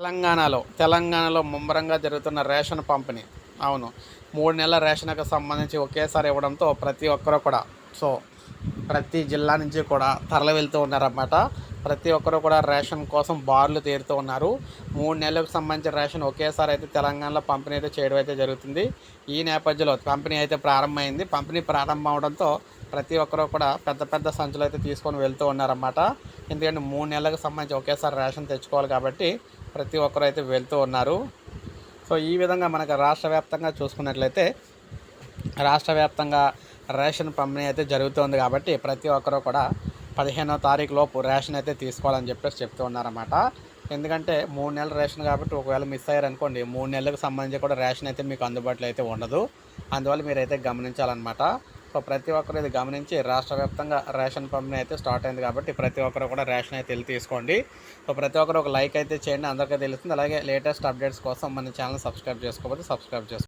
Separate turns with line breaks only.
తెలంగాణలో తెలంగాణలో ముమ్మరంగా జరుగుతున్న రేషన్ పంపిణీ. అవును మూడు నెలల రేషన్కి సంబంధించి ఒకేసారి ఇవ్వడంతో ప్రతి ఒక్కరూ కూడా సో ప్రతి జిల్లా నుంచి కూడా తరలి వెళ్తూ ఉన్నారన్నమాట. ప్రతి ఒక్కరూ కూడా రేషన్ కోసం బార్లు తీరుతూ ఉన్నారు. మూడు నెలలకు సంబంధించిన రేషన్ ఒకేసారి అయితే తెలంగాణలో పంపిణీ అయితే చేయడం అయితే జరుగుతుంది. ఈ నేపథ్యంలో పంపిణీ అయితే ప్రారంభమైంది. పంపిణీ ప్రారంభం అవడంతో ప్రతి ఒక్కరూ కూడా పెద్ద పెద్ద సంచులు అయితే తీసుకొని వెళ్తూ ఉన్నారన్నమాట. ఎందుకంటే మూడు నెలలకు సంబంధించి ఒకేసారి రేషన్ తెచ్చుకోవాలి కాబట్టి ప్రతి ఒక్కరు అయితే వెళ్తూ ఉన్నారు. సో ఈ విధంగా మనకు రాష్ట్ర వ్యాప్తంగా చూసుకున్నట్లయితే రాష్ట్ర వ్యాప్తంగా రేషన్ పంపిణీ అయితే జరుగుతుంది కాబట్టి ప్రతి ఒక్కరూ కూడా పదిహేనో తారీఖు లోపు రేషన్ అయితే తీసుకోవాలని చెప్పేసి చెప్తూ ఉన్నారన్నమాట. ఎందుకంటే మూడు నెలల రేషన్ కాబట్టి ఒకవేళ మిస్ అయ్యారనుకోండి మూడు నెలలకు సంబంధించి కూడా రేషన్ అయితే మీకు అందుబాటులో అయితే ఉండదు. అందువల్ల మీరైతే గమనించాలన్నమాట. సో ప్రతి ఒక్కరు ఇది గమనించి రాష్ట్ర వ్యాప్తంగా రేషన్ పంపిణీ అయితే స్టార్ట్ అయింది కాబట్టి ప్రతి ఒక్కరు కూడా రేషన్ అయితే వెళ్ళి తీసుకోండి. సో ప్రతి ఒక్కరు ఒక లైక్ అయితే చేయండి. అందరికీ తెలుస్తుంది. అలాగే లేటెస్ట్ అప్డేట్స్ కోసం మన ఛానల్ సబ్స్క్రైబ్ చేసుకోకపోతే సబ్స్క్రైబ్ చేసుకోండి.